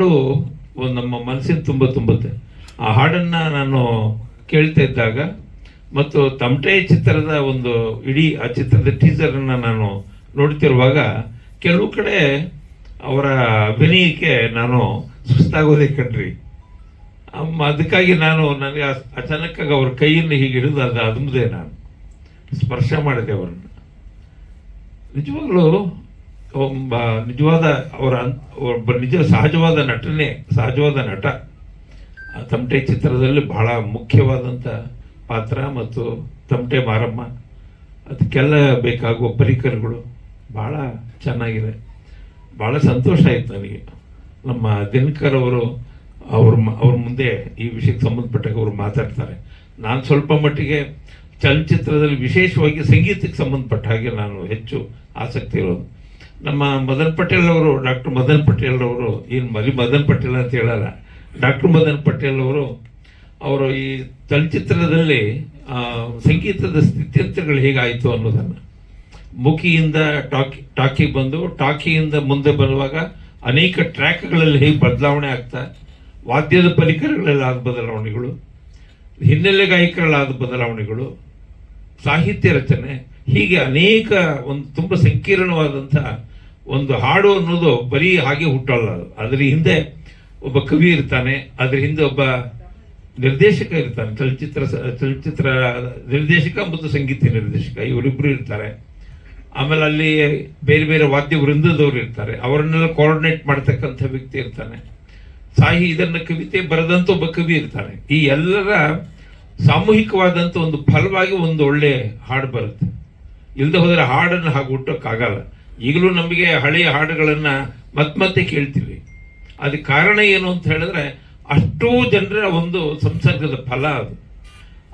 ಹಾಡು ಒಂದು ನಮ್ಮ ಮನಸ್ಸಿನ ತುಂಬ ತುಂಬುತ್ತೆ. ಆ ಹಾಡನ್ನ ನಾನು ಕೇಳ್ತಾ ಇದ್ದಾಗ ಮತ್ತು ತಮಟೆ ಚಿತ್ರದ ಒಂದು ಇಡೀ ಆ ಚಿತ್ರದ ಟೀಸರನ್ನು ನಾನು ನೋಡ್ತಿರುವಾಗ ಕೆಲವು ಕಡೆ ಅವರ ಅಭಿನಯಕ್ಕೆ ನಾನು ಸುಸ್ತಾಗೋದೇ ಕಣ್ರಿ ಅದಕ್ಕಾಗಿ ನಾನು ನನಗೆ ಅಚಾನಕ್ಕಾಗಿ ಅವ್ರ ಕೈಯನ್ನು ಹೀಗೆ ಹಿಡಿದು ಅದು ಅದುಮದೆ ನಾನು. ಸ್ಪರ್ಶ ಮಾಡಿದೆ ಅವರನ್ನು. ನಿಜವಾಗ್ಲೂ ನಿಜವಾದ ಅವರ ಒಬ್ಬ ನಿಜ, ಸಹಜವಾದ ನಟನೆ, ಸಹಜವಾದ ನಟ. ತಮಟೆ ಚಿತ್ರದಲ್ಲಿ ಬಹಳ ಮುಖ್ಯವಾದಂಥ ಪಾತ್ರ ಮತ್ತು ತಮಟೆ ಮಾರಮ್ಮ, ಅದಕ್ಕೆಲ್ಲ ಬೇಕಾಗುವ ಪರಿಕರಗಳು ಬಹಳ ಚೆನ್ನಾಗಿದೆ. ಬಹಳ ಸಂತೋಷ ಆಯ್ತು ನನಗೆ. ನಮ್ಮ ದಿನಕರ್ ಅವರು, ಅವ್ರ ಅವ್ರ ಮುಂದೆ ಈ ವಿಷಯಕ್ಕೆ ಸಂಬಂಧಪಟ್ಟಾಗ ಅವರು ಮಾತಾಡ್ತಾರೆ. ನಾನು ಸ್ವಲ್ಪ ಮಟ್ಟಿಗೆ ಚಲನಚಿತ್ರದಲ್ಲಿ ವಿಶೇಷವಾಗಿ ಸಂಗೀತಕ್ಕೆ ಸಂಬಂಧಪಟ್ಟ ಹಾಗೆ ನಾನು ಹೆಚ್ಚು ಆಸಕ್ತಿ ಇರೋದು. ನಮ್ಮ ಮದನ್ ಪಟೇಲ್ ಅವರು, ಡಾಕ್ಟರ್ ಮದನ್ ಪಟೇಲ್ ಅವರು, ಏನು ಮರಿ ಮದನ್ ಪಟೇಲ್ ಅಂತ ಹೇಳಲ್ಲ, ಡಾಕ್ಟರ್ ಮದನ್ ಪಟೇಲ್ ಅವರು ಅವರು ಈ ಚಲಚಿತ್ರದಲ್ಲಿ ಸಂಗೀತದ ಸ್ಥಿತ್ಯಂತರಗಳು ಹೇಗಾಯಿತು ಅನ್ನೋದನ್ನು. ಮುಖಿಯಿಂದ ಟಾಕಿ ಟಾಕಿ ಬಂದು, ಟಾಕಿಯಿಂದ ಮುಂದೆ ಬರುವಾಗ ಅನೇಕ ಟ್ರ್ಯಾಕ್ಗಳಲ್ಲಿ ಹೇಗೆ ಬದಲಾವಣೆ ಆಗ್ತಾ, ವಾದ್ಯದ ಪರಿಕರಗಳಲ್ಲಿ ಆದ ಬದಲಾವಣೆಗಳು, ಹಿನ್ನೆಲೆ ಗಾಯಕರಲ್ಲಾದ ಬದಲಾವಣೆಗಳು, ಸಾಹಿತ್ಯ ರಚನೆ, ಹೀಗೆ ಅನೇಕ ಒಂದು ತುಂಬ ಸಂಕೀರ್ಣವಾದಂಥ ಒಂದು ಹಾಡು ಅನ್ನೋದು ಬರೀ ಹಾಗೆ ಹುಟ್ಟಲ್ಲ. ಅದು. ಅದ್ರ ಹಿಂದೆ ಒಬ್ಬ ಕವಿ ಇರ್ತಾನೆ, ಅದ್ರ ಹಿಂದೆ ಒಬ್ಬ ನಿರ್ದೇಶಕ ಇರ್ತಾನೆ, ಚಲಚಿತ್ರ ಚಲಚಿತ್ರ ನಿರ್ದೇಶಕ ಮತ್ತು ಸಂಗೀತ ನಿರ್ದೇಶಕ ಇವರಿಬ್ಬರು ಇರ್ತಾರೆ. ಆಮೇಲೆ ಅಲ್ಲಿ ಬೇರೆ ಬೇರೆ ವಾದ್ಯ ವೃಂದದವರು ಇರ್ತಾರೆ. ಅವರನ್ನೆಲ್ಲ ಕೋಆರ್ಡಿನೇಟ್ ಮಾಡ್ತಕ್ಕಂಥ ವ್ಯಕ್ತಿ ಇರ್ತಾನೆ. ಸಾಹಿ ಇದನ್ನ ಕವಿತೆ ಬರೆದಂತ ಒಬ್ಬ ಕವಿ ಇರ್ತಾನೆ. ಈ ಎಲ್ಲರ ಸಾಮೂಹಿಕವಾದಂತ ಒಂದು ಫಲವಾಗಿ ಒಂದು ಒಳ್ಳೆ ಹಾಡು ಬರುತ್ತೆ. ಇಲ್ಲದೆ ಹೋದರೆ ಹಾಡನ್ನು ಹಾಗೆ ಹುಟ್ಟೋಕ್ಕಾಗಲ್ಲ. ಈಗಲೂ ನಮಗೆ ಹಳೆಯ ಹಾಡುಗಳನ್ನು ಮತ್ ಮತ್ತೆ ಕೇಳ್ತೀವಿ. ಅದಕ್ಕೆ ಕಾರಣ ಏನು ಅಂತ ಹೇಳಿದ್ರೆ, ಅಷ್ಟೂ ಜನರ ಒಂದು ಸಂಸರ್ಗದ ಫಲ ಅದು.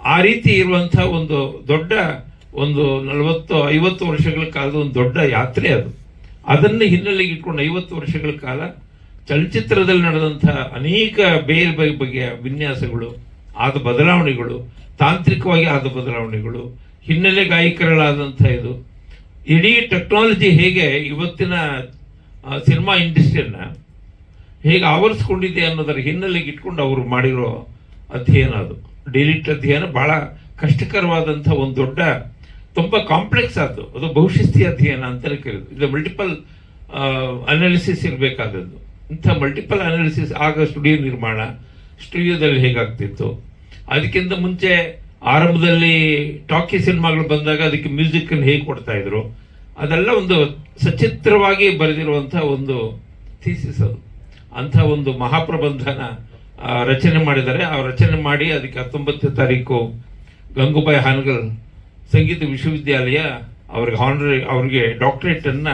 ಆ ರೀತಿ ಇರುವಂಥ ಒಂದು ದೊಡ್ಡ ಒಂದು ನಲವತ್ತು, ಐವತ್ತು ವರ್ಷಗಳ ಕಾಲದ ಒಂದು ದೊಡ್ಡ ಯಾತ್ರೆ ಅದು. ಅದನ್ನು ಹಿನ್ನೆಲೆಗೆ ಇಟ್ಕೊಂಡು ಐವತ್ತು ವರ್ಷಗಳ ಕಾಲ ಚಲಚಿತ್ರದಲ್ಲಿ ನಡೆದಂಥ ಅನೇಕ ಬೇರೆ ಬೇರೆ ಬಗೆಯ ವಿನ್ಯಾಸಗಳು, ಆದ ಬದಲಾವಣೆಗಳು, ತಾಂತ್ರಿಕವಾಗಿ ಆದ ಬದಲಾವಣೆಗಳು, ಹಿನ್ನೆಲೆ ಗಾಯಕರುಗಳಾದಂಥ ಇದು. ಇಡೀ ಟೆಕ್ನಾಲಜಿ ಹೇಗೆ ಇವತ್ತಿನ ಸಿನಿಮಾ ಇಂಡಸ್ಟ್ರಿಯನ್ನ ಹೇಗೆ ಆವರಿಸ್ಕೊಂಡಿದೆ ಅನ್ನೋದರ ಹಿನ್ನೆಲೆಗೆ ಇಟ್ಕೊಂಡು ಅವರು ಮಾಡಿರೋ ಅಧ್ಯಯನ ಅದು. ಡಿಲಿಟ್ ಅಧ್ಯಯನ ಬಹಳ ಕಷ್ಟಕರವಾದಂಥ ಒಂದು ದೊಡ್ಡ, ತುಂಬ ಕಾಂಪ್ಲೆಕ್ಸ್ ಆದ್ದು. ಅದು ಬಹುಶಿಸ್ತಿ ಅಧ್ಯಯನ ಅಂತಲೇ ಕರೆಯೋದು ಇದು ಮಲ್ಟಿಪಲ್ ಅನಾಲಿಸಿಸ್ ಇರಬೇಕಾದದ್ದು. ಇಂಥ ಮಲ್ಟಿಪಲ್ ಅನಾಲಿಸಿಸ್ ಆಗ ಸ್ಟುಡಿಯೋ ನಿರ್ಮಾಣ ಸ್ಟುಡಿಯೋದಲ್ಲಿ ಹೇಗಾಗ್ತಿತ್ತು? ಅದಕ್ಕಿಂತ ಮುಂಚೆ ಆರಂಭದಲ್ಲಿ ಟಾಕಿ ಸಿನಿಮಾಗಳು ಬಂದಾಗ ಅದಕ್ಕೆ ಮ್ಯೂಸಿಕ್ ಅನ್ನು ಹೇಗೆ ಕೊಡ್ತಾ ಇದ್ರು, ಅದೆಲ್ಲ ಒಂದು ಸಚಿತ್ರವಾಗಿ ಬರೆದಿರುವಂಥ ಒಂದು ಥೀಸಿಸ್ ಅದು. ಅಂಥ ಒಂದು ಮಹಾಪ್ರಬಂಧನ ರಚನೆ ಮಾಡಿದ್ದಾರೆ. ಆ ರಚನೆ ಮಾಡಿ ಅದಕ್ಕೆ ಹತ್ತೊಂಬತ್ತನೇ ತಾರೀಕು ಗಂಗೂಬಾಯಿ ಹಾನಗಲ್ ಸಂಗೀತ ವಿಶ್ವವಿದ್ಯಾಲಯ ಅವ್ರಿಗೆ ಹಾನರ್ ಅವ್ರಿಗೆ ಡಾಕ್ಟರೇಟ್ ಅನ್ನ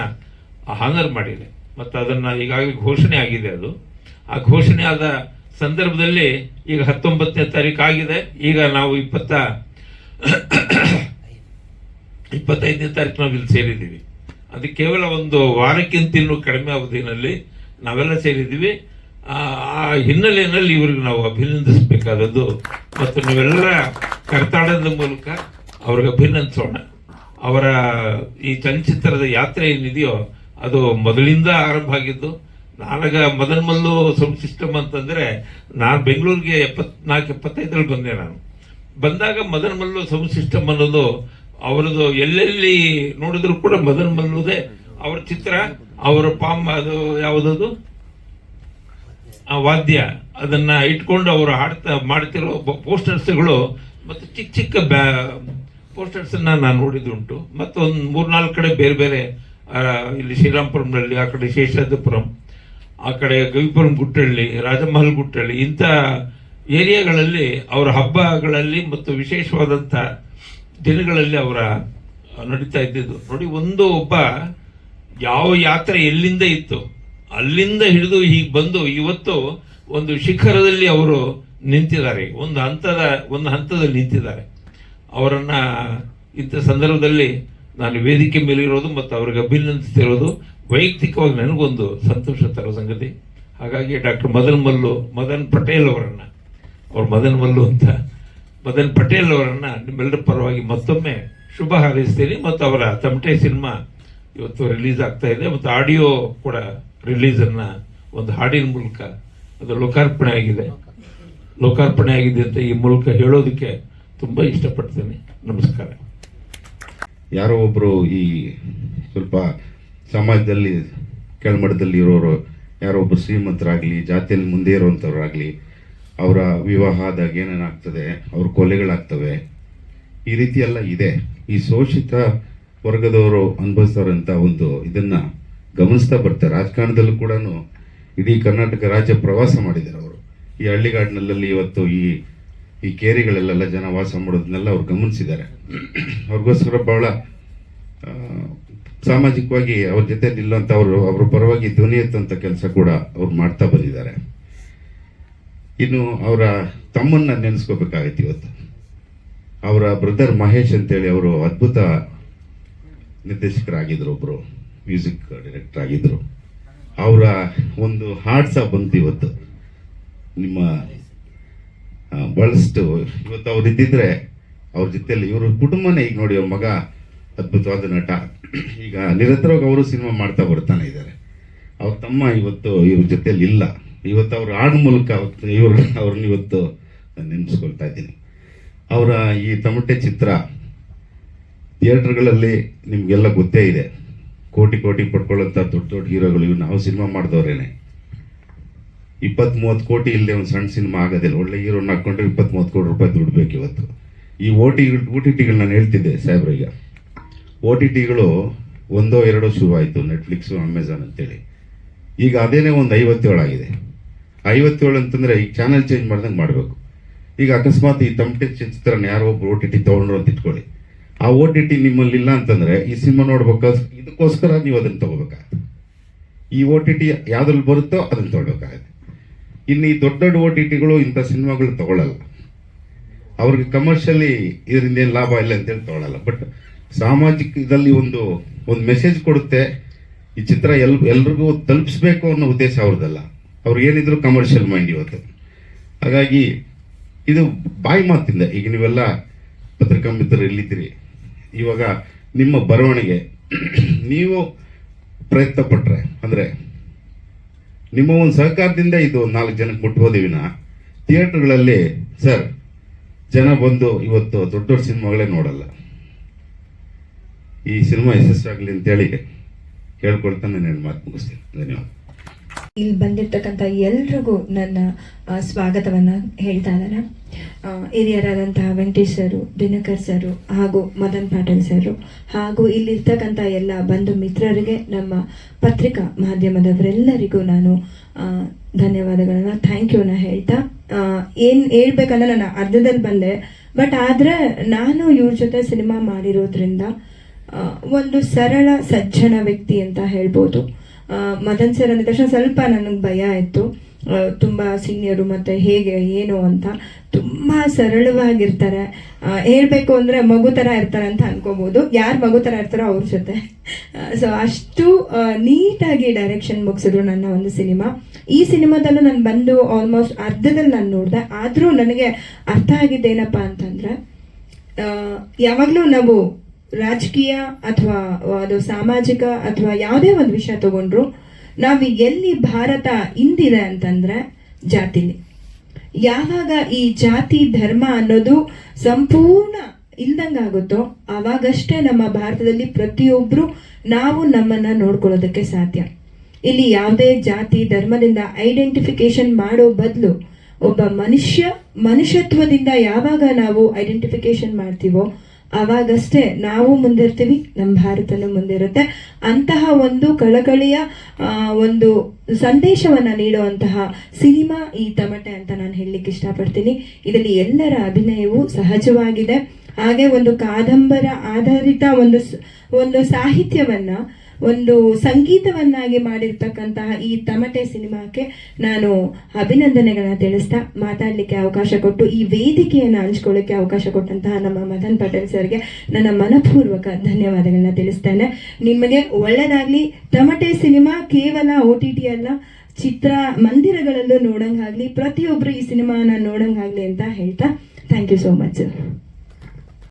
ಹಾನರ್ ಮಾಡಿದೆ. ಮತ್ತು ಅದನ್ನು ಈಗಾಗಲೇ ಘೋಷಣೆ ಆಗಿದೆ ಅದು. ಆ ಘೋಷಣೆ ಆದ ಸಂದರ್ಭದಲ್ಲಿ ಈಗ ಹತ್ತೊಂಬತ್ತನೇ ತಾರೀಕು ಆಗಿದೆ. ಈಗ ನಾವು ಇಪ್ಪತ್ತ ಇಪ್ಪತ್ತೈದನೇ ತಾರೀಕು ನಾವು ಇಲ್ಲಿ ಸೇರಿದ್ದೀವಿ. ಅದು ಕೇವಲ ಒಂದು ವಾರಕ್ಕಿಂತ ಇನ್ನೂ ಕಡಿಮೆ ಅವಧಿನಲ್ಲಿ ನಾವೆಲ್ಲ ಸೇರಿದ್ದೀವಿ. ಆ ಹಿನ್ನೆಲೆಯಲ್ಲಿ ಇವ್ರಿಗೆ ನಾವು ಅಭಿನಂದಿಸಬೇಕಾದದ್ದು ಮತ್ತು ನೀವೆಲ್ಲ ಕರ್ತಾಡದ ಮೂಲಕ ಅವ್ರಿಗೆ ಅಭಿನಂದಿಸೋಣ. ಅವರ ಈ ಚಲನಚಿತ್ರದ ಯಾತ್ರೆ ಏನಿದೆಯೋ ಅದು ಮೊದಲಿಂದ ಆರಂಭ ಆಗಿದ್ದು ನಾನಾಗ ಮದನ್ ಮಲ್ಲು ಸೌಂಡ್ ಸಿಸ್ಟಮ್ ಅಂತಂದ್ರೆ ನಾನು ಬೆಂಗಳೂರಿಗೆ ಎಪ್ಪತ್ನಾಲ್ಕು ಎಪ್ಪತ್ತೈದರಲ್ಲಿ ಬಂದೆ ನಾನು. ಬಂದಾಗ ಮದನ್ ಮಲ್ಲು ಸೌಂಡ್ ಸಿಸ್ಟಮ್ ಅನ್ನೋದು ಅವರದು ಎಲ್ಲೆಲ್ಲಿ ನೋಡಿದ್ರು ಕೂಡ ಮದನ್ ಮಲ್ಲುದೇ ಅವರ ಚಿತ್ರ, ಅವರ ಪಾಮ್ ಅದು ಯಾವುದದು? ಆ ವಾದ್ಯ. ಅದನ್ನ ಇಟ್ಕೊಂಡು ಅವರು ಹಾಡ್ತಾ ಮಾಡ್ತಿರೋ ಪೋಸ್ಟರ್ಸ್ಗಳು ಮತ್ತು ಚಿಕ್ಕ ಚಿಕ್ಕ ಬ್ಯಾ, ಪೋಸ್ಟರ್ಸನ್ನು ನಾನು ನೋಡಿದ್ದುಂಟು. ಮತ್ತೊಂದು ಒಂದು ಮೂರ್ನಾಲ್ಕು ಕಡೆ ಬೇರೆ ಬೇರೆ ಇಲ್ಲಿ ಶ್ರೀರಾಮ್ಪುರಂನಲ್ಲಿ, ಆ ಕಡೆ ಶೇಷಾದ್ರಿಪುರಂ. ಆ ಕಡೆ ಗವಿಪುರಂ ಗುಟ್ಟಳ್ಳಿ, ರಾಜಮಹಲ್ ಗುಟ್ಟಳ್ಳಿ, ಇಂಥ ಏರಿಯಾಗಳಲ್ಲಿ ಅವರ ಹಬ್ಬಗಳಲ್ಲಿ ಮತ್ತು ವಿಶೇಷವಾದಂಥ ದಿನಗಳಲ್ಲಿ ಅವರ ನಡೀತಾ ಇದ್ದಿದ್ದು. ನೋಡಿ, ಒಂದು ಒಬ್ಬ ಯಾವ ಯಾತ್ರೆ ಎಲ್ಲಿಂದ ಇತ್ತು? ಅಲ್ಲಿಂದ ಹಿಡಿದು ಹೀಗೆ ಬಂದು ಇವತ್ತು ಒಂದು ಶಿಖರದಲ್ಲಿ ಅವರು ನಿಂತಿದ್ದಾರೆ. ಒಂದು ಹಂತದ, ಒಂದು ಹಂತದಲ್ಲಿ ನಿಂತಿದ್ದಾರೆ. ಅವರನ್ನು ಇಂಥ ಸಂದರ್ಭದಲ್ಲಿ ನಾನು ವೇದಿಕೆ ಮೇಲೆ ಇರೋದು ಮತ್ತು ಅವ್ರಿಗೆ ಅಭಿನಂದಿಸ್ತಿರೋದು ವೈಯಕ್ತಿಕವಾಗಿ ನನಗೊಂದು ಸಂತೋಷ ತರೋ ಸಂಗತಿ. ಹಾಗಾಗಿ ಡಾಕ್ಟರ್ ಮದನ್ ಮಲ್ಲು, ಮದನ್ ಪಟೇಲ್ ಅವರನ್ನು, ಅವ್ರ ಮದನ್ ಮಲ್ಲು ಅಂತ. ಮದನ್ ಪಟೇಲ್ ಅವರನ್ನು ನಿಮ್ಮೆಲ್ಲರ ಪರವಾಗಿ ಮತ್ತೊಮ್ಮೆ ಶುಭ ಹಾರೈಸ್ತೀನಿ ಮತ್ತು ಅವರ ತಮಟೆ ಸಿನಿಮಾ ಇವತ್ತು ರಿಲೀಸ್ ಆಗ್ತಾ ಇದೆ ಮತ್ತು ಆಡಿಯೋ ಕೂಡ ರಿಲೀಸನ್ನು ಒಂದು ಹಾಡಿನ ಮೂಲಕ ಅದು ಲೋಕಾರ್ಪಣೆ ಆಗಿದೆ. ಲೋಕಾರ್ಪಣೆ ಆಗಿದೆ ಅಂತ ಈ ಮೂಲಕ ಹೇಳೋದಕ್ಕೆ ತುಂಬ ಇಷ್ಟಪಡ್ತೀನಿ. ನಮಸ್ಕಾರ. ಯಾರೋ ಒಬ್ಬರು ಈ ಸ್ವಲ್ಪ ಸಮಾಜದಲ್ಲಿ, ಕೆಳಮಟ್ಟದಲ್ಲಿ ಇರೋರು, ಯಾರೋ ಒಬ್ಬರು ಶ್ರೀಮಂತರಾಗಲಿ, ಜಾತಿಯಲ್ಲಿ ಮುಂದೆ ಇರುವಂಥವ್ರಾಗಲಿ ಅವರ ವಿವಾಹ ಆದಾಗ ಏನೇನಾಗ್ತದೆ ಅವ್ರ ಕೊಲೆಗಳಾಗ್ತವೆ, ಈ ರೀತಿ ಎಲ್ಲ ಇದೆ. ಈ ಶೋಷಿತ ವರ್ಗದವರು ಅನುಭವಿಸ್ತಾರಂತ ಒಂದು ಇದನ್ನ ಗಮನಿಸ್ತಾ ಬರ್ತಾರೆ. ರಾಜಕಾರಣದಲ್ಲೂ ಕೂಡ ಇಡೀ ಕರ್ನಾಟಕ ರಾಜ್ಯ ಪ್ರವಾಸ ಮಾಡಿದ್ದಾರೆ ಅವರು. ಈ ಹಳ್ಳಿಗಾಡಿನಲ್ಲಿ ಇವತ್ತು ಈ ಈ ಕೇರಿಗಳಲ್ಲೆಲ್ಲ ಜನ ವಾಸ ಮಾಡೋದನ್ನೆಲ್ಲ ಅವ್ರು ಗಮನಿಸಿದ್ದಾರೆ. ಅವ್ರಿಗೋಸ್ಕರ ಬಹಳ ಸಾಮಾಜಿಕವಾಗಿ ಅವ್ರ ಜೊತೆ ನಿಲ್ಲಂತ ಅವರು ಅವ್ರ ಪರವಾಗಿ ಧ್ವನಿ ಎತ್ತುವಂಥ ಕೆಲಸ ಕೂಡ ಅವ್ರು ಮಾಡ್ತಾ ಬಂದಿದ್ದಾರೆ. ಇನ್ನು ಅವರ ತಮ್ಮನ್ನ ನೆನೆಸ್ಕೋಬೇಕಾಗತ್ತೆ ಇವತ್ತು. ಅವರ ಬ್ರದರ್ ಮಹೇಶ್ ಅಂತೇಳಿ ಅವರು ಅದ್ಭುತ ನಿರ್ದೇಶಕರಾಗಿದ್ರು ಒಬ್ಬರು ಮ್ಯೂಸಿಕ್ ಡೈರೆಕ್ಟರ್ ಆಗಿದ್ದರು ಅವರ ಒಂದು ಹಾಡ್ಸ ಬಂತು ಇವತ್ತು. ನಿಮ್ಮ ಬಹಳಷ್ಟು ಇವತ್ತು ಅವ್ರು ಇದ್ದಿದ್ರೆ ಅವ್ರ ಜೊತೆಯಲ್ಲಿ ಇವರು ಕುಟುಂಬನೇ ಈಗ ನೋಡಿ, ಅವ್ರ ಮಗ ಅದ್ಭುತವಾದ ನಟ. ಈಗ ನಿರಂತರವಾಗಿ ಅವರು ಸಿನಿಮಾ ಮಾಡ್ತಾ ಬರ್ತಾನೆ ಇದ್ದಾರೆ. ಅವ್ರ ತಮ್ಮ ಇವತ್ತು ಇವ್ರ ಜೊತೆಯಲ್ಲಿ ಇಲ್ಲ. ಇವತ್ತು ಅವ್ರ ಹಾಡು ಮೂಲಕ ಇವ್ರ ಅವ್ರನ್ನ ಇವತ್ತು ನಾನು ನೆನೆಸ್ಕೊಳ್ತಾ ಇದ್ದೀನಿ. ಅವರ ಈ ತಮಟೆ ಚಿತ್ರ ಥಿಯೇಟ್ರ್ಗಳಲ್ಲಿ ನಿಮಗೆಲ್ಲ ಗೊತ್ತೇ ಇದೆ. ಕೋಟಿ ಕೋಟಿ ಪಡ್ಕೊಳ್ಳೋಂಥ ದೊಡ್ಡ ದೊಡ್ಡ ಹೀರೋಗಳು ಇವು ನಾವು ಸಿನಿಮಾ ಮಾಡಿದವ್ರೇನೆ. ಇಪ್ಪತ್ತ್ ಮೂವತ್ತು ಕೋಟಿ ಇಲ್ಲದೆ ಒಂದು ಸಣ್ಣ ಸಿನಿಮಾ ಆಗೋದಿಲ್ಲ. ಒಳ್ಳೆ ಹೀರೋನ ಹಾಕೊಂಡ್ರೆ ಇಪ್ಪತ್ತ್ ಮೂವತ್ತು ಕೋಟಿ ರೂಪಾಯಿ ದುಡ್ಬೇಕು ಇವತ್ತು. ಈ ಓ ಟಿ ಓ ಟಿ ಟಿಗಳು ನಾನು ಹೇಳ್ತಿದ್ದೆ ಸಾಹೇಬ್ರಿಗೆ ಓ ಟಿ ಟಿಗಳು ಒಂದೋ ಎರಡೋ ಶುರುವಾಯಿತು ನೆಟ್ಫ್ಲಿಕ್ಸು ಅಮೆಝಾನ್ ಅಂತೇಳಿ. ಈಗ ಅದೇನೇ ಒಂದು ಐವತ್ತೇಳು ಆಗಿದೆ ಐವತ್ತೇಳು ಅಂತಂದರೆ ಈಗ ಚಾನಲ್ ಚೇಂಜ್ ಮಾಡ್ದಂಗೆ ಮಾಡಬೇಕು. ಈಗ ಅಕಸ್ಮಾತ್ ಈ ತಮಟೆ ಚಿತ್ರನ ಯಾರೋ ಒಬ್ರು ಓ ಟಿ ಟಿ ತೊಗೊಂಡ್ರು ಅಂತ ಇಟ್ಕೊಳ್ಳಿ. ಆ ಓ ಟಿ ಟಿ ನಿಮ್ಮಲ್ಲಿ ಇಲ್ಲ ಅಂತಂದರೆ ಈ ಸಿನಿಮಾ ನೋಡ್ಬೇಕಾದ್ರೆ ಇದಕ್ಕೋಸ್ಕರ ನೀವು ಅದನ್ನು ತಗೋಬೇಕಾಗತ್ತೆ ಈ ಓ ಟಿ ಟಿ ಯಾವ್ದ್ರಲ್ಲಿ ಬರುತ್ತೋ ಅದನ್ನು ತೊಗೊಳ್ಬೇಕಾಗತ್ತೆ ಇನ್ನು ಈ ದೊಡ್ಡ ದೊಡ್ಡ ಓ ಟಿ ಟಿಗಳು ಇಂಥ ಸಿನಿಮಾಗಳು ತಗೊಳ್ಳಲ್ಲ ಅವ್ರಿಗೆ ಕಮರ್ಷಿಯಲಿ ಇದರಿಂದ ಏನು ಲಾಭ ಇಲ್ಲ ಅಂತೇಳಿ ತಗೊಳ್ಳಲ್ಲ ಬಟ್ ಸಾಮಾಜಿಕ ಇದರಲ್ಲಿ ಒಂದು ಒಂದು ಮೆಸೇಜ್ ಕೊಡುತ್ತೆ. ಈ ಚಿತ್ರ ಎಲ್, ಎಲ್ರಿಗೂ ತಲುಪಿಸ್ಬೇಕು ಅನ್ನೋ ಉದ್ದೇಶ ಅವ್ರದ್ದಲ್ಲ. ಅವ್ರು ಏನಿದ್ರು ಕಮರ್ಷಿಯಲ್ ಮೈಂಡ್ ಇವತ್ತು. ಹಾಗಾಗಿ ಇದು ಬಾಯಿ ಮಾತಿಂದ. ಈಗ ನೀವೆಲ್ಲ ಪತ್ರಿಕಾ ಮಿತ್ರರು ಎಲ್ಲಿದ್ದೀರಿ? ಇವಾಗ ನಿಮ್ಮ ಬರವಣಿಗೆ, ನೀವು ಪ್ರಯತ್ನ ಪಟ್ಟರೆ ಅಂದರೆ ನಿಮ್ಮ ಒಂದು ಸಹಕಾರದಿಂದ ಇದು ನಾಲ್ಕು ಜನಕ್ಕೆ ಮುಟ್ಬೋದು ವಿನ. ಥಿಯೇಟರ್ಗಳಲ್ಲಿ, ಸರ್, ಜನ ಬಂದು ಇವತ್ತು ದೊಡ್ಡ ದೊಡ್ಡ ಸಿನಿಮಾಗಳೇ ನೋಡಲ್ಲ. ಈ ಸಿನಿಮಾ ಯಶಸ್ಸಾಗಲಿ ಅಂತೇಳಿ ಹೇಳ್ಕೊಳ್ತಾನೆ ನಾನು ಮಾತು ಮುಗಿಸ್ತೀನಿ. ಧನ್ಯವಾದ. ಇಲ್ಲಿ ಬಂದಿರ್ತಕ್ಕಂಥ ಎಲ್ರಿಗೂ ನನ್ನ ಸ್ವಾಗತವನ್ನು ಹೇಳ್ತಾ ಇದ್ದಾರೆ ಹಿರಿಯರಾದಂತಹ ವೆಂಕಟೇಶ್ ಸರು, ದಿನಕರ್ ಸರು ಹಾಗೂ ಮದನ್ ಪಾಟೀಲ್ ಸರು ಹಾಗೂ ಇಲ್ಲಿರ್ತಕ್ಕಂಥ ಎಲ್ಲ ಬಂಧು ಮಿತ್ರರಿಗೆ ನಮ್ಮ ಪತ್ರಿಕಾ ಮಾಧ್ಯಮದವರೆಲ್ಲರಿಗೂ ನಾನು ಧನ್ಯವಾದಗಳನ್ನು ಥ್ಯಾಂಕ್ ಥ್ಯಾಂಕ್ ಯುನ ಹೇಳ್ತಾ ಏನು ಹೇಳ್ಬೇಕಂದ್ರೆ ನಾನು ಅರ್ಧದಲ್ಲಿ ಬಂದೆ ಬಟ್ ಆದ್ರೆ ನಾನು ಇವ್ರ ಜೊತೆ ಸಿನಿಮಾ ಮಾಡಿರೋದ್ರಿಂದ ಒಂದು ಸರಳ ಸಜ್ಜನ ವ್ಯಕ್ತಿ ಅಂತ ಹೇಳ್ಬೋದು. ಮದನ್ ಸರ್ ಅಂದ ತಕ್ಷಣ ಸ್ವಲ್ಪ ನನಗೆ ಭಯ ಆಯಿತು. ತುಂಬ ಸೀನಿಯರು ಮತ್ತು ಹೇಗೆ, ಏನು ಅಂತ ತುಂಬ ಸರಳವಾಗಿರ್ತಾರೆ. ಹೇಳಬೇಕು ಅಂದರೆ ಮಗು ಥರ ಇರ್ತಾರೆ ಅಂತ ಅನ್ಕೋಬೋದು. ಯಾರು ಮಗು ಥರ ಇರ್ತಾರೋ ಅವ್ರ ಜೊತೆ. ಸೊ ಅಷ್ಟು ನೀಟಾಗಿ ಡೈರೆಕ್ಷನ್ ಮುಗಿಸಿದ್ರು ನನ್ನ ಒಂದು ಸಿನಿಮಾ. ಈ ಸಿನಿಮಾದಲ್ಲೂ ನಾನು ಬಂದು ಆಲ್ಮೋಸ್ಟ್ ಅರ್ಧದಲ್ಲಿ ನಾನು ನೋಡಿದೆ. ಆದರೂ ನನಗೆ ಅರ್ಥ ಆಗಿದ್ದೇನಪ್ಪ ಅಂತಂದರೆ ಯಾವಾಗಲೂ ನಾವು ರಾಜಕೀಯ ಅಥವಾ ಅದು ಸಾಮಾಜಿಕ ಅಥವಾ ಯಾವುದೇ ಒಂದು ವಿಷಯ ತಗೊಂಡ್ರು ನಾವು ಎಲ್ಲಿ ಭಾರತ ಇಂದಿದೆ ಅಂತಂದ್ರೆ ಜಾತಿಲಿ. ಯಾವಾಗ ಈ ಜಾತಿ ಧರ್ಮ ಅನ್ನೋದು ಸಂಪೂರ್ಣ ಇಲ್ದಂಗಾಗುತ್ತೋ ಆವಾಗಷ್ಟೇ ನಮ್ಮ ಭಾರತದಲ್ಲಿ ಪ್ರತಿಯೊಬ್ಬರು ನಾವು ನಮ್ಮನ್ನ ನೋಡ್ಕೊಳ್ಳೋದಕ್ಕೆ ಸಾಧ್ಯ. ಇಲ್ಲಿ ಯಾವುದೇ ಜಾತಿ ಧರ್ಮದಿಂದ ಐಡೆಂಟಿಫಿಕೇಶನ್ ಮಾಡೋ ಬದಲು ಒಬ್ಬ ಮನುಷ್ಯ ಮನುಷ್ಯತ್ವದಿಂದ ಯಾವಾಗ ನಾವು ಐಡೆಂಟಿಫಿಕೇಶನ್ ಮಾಡ್ತೀವೋ ಅವಾಗಷ್ಟೇ ನಾವು ಮುಂದಿರ್ತೀವಿ ನಮ್ಮ ಭಾರತನೂ ಮುಂದಿರುತ್ತೆ. ಅಂತಹ ಒಂದು ಕಳಕಳಿಯ ಒಂದು ಸಂದೇಶವನ್ನ ನೀಡುವಂತಹ ಸಿನಿಮಾ ಈ ತಮಟೆ ಅಂತ ನಾನು ಹೇಳಲಿಕ್ಕೆ ಇಷ್ಟಪಡ್ತೀನಿ. ಇದರಲ್ಲಿ ಎಲ್ಲರ ಅಭಿನಯವು ಸಹಜವಾಗಿದೆ. ಹಾಗೆ ಒಂದು ಕಾದಂಬರ ಆಧಾರಿತ ಒಂದು ಒಂದು ಸಾಹಿತ್ಯವನ್ನ ಒಂದು ಸಂಗೀತವನ್ನಾಗಿ ಮಾಡಿರ್ತಕ್ಕಂತಹ ಈ ತಮಟೆ ಸಿನಿಮಾಕ್ಕೆ ನಾನು ಅಭಿನಂದನೆಗಳನ್ನ ತಿಳಿಸ್ತಾ ಮಾತಾಡಲಿಕ್ಕೆ ಅವಕಾಶ ಕೊಟ್ಟು, ಈ ವೇದಿಕೆಯನ್ನು ಹಂಚ್ಕೊಳ್ಳಿಕ್ಕೆ ಅವಕಾಶ ಕೊಟ್ಟಂತಹ ನಮ್ಮ ಮದನ್ ಪಟೇಲ್ ಸರ್ಗೆ ನನ್ನ ಮನಪೂರ್ವಕ ಧನ್ಯವಾದಗಳನ್ನ ತಿಳಿಸ್ತೇನೆ. ನಿಮಗೆ ಒಳ್ಳೆಯದಾಗಲಿ ತಮಟೆ ಸಿನಿಮಾ ಕೇವಲ ಒ ಟಿ ಟಿ ಅಲ್ಲ, ಚಿತ್ರ ಮಂದಿರಗಳಲ್ಲೂ ನೋಡಂಗಾಗ್ಲಿ ಪ್ರತಿಯೊಬ್ಬರು ಈ ಸಿನಿಮಾನ ನೋಡಂಗಾಗ್ಲಿ ಅಂತ ಹೇಳ್ತಾ ಥ್ಯಾಂಕ್ ಯು ಸೋ ಮಚ್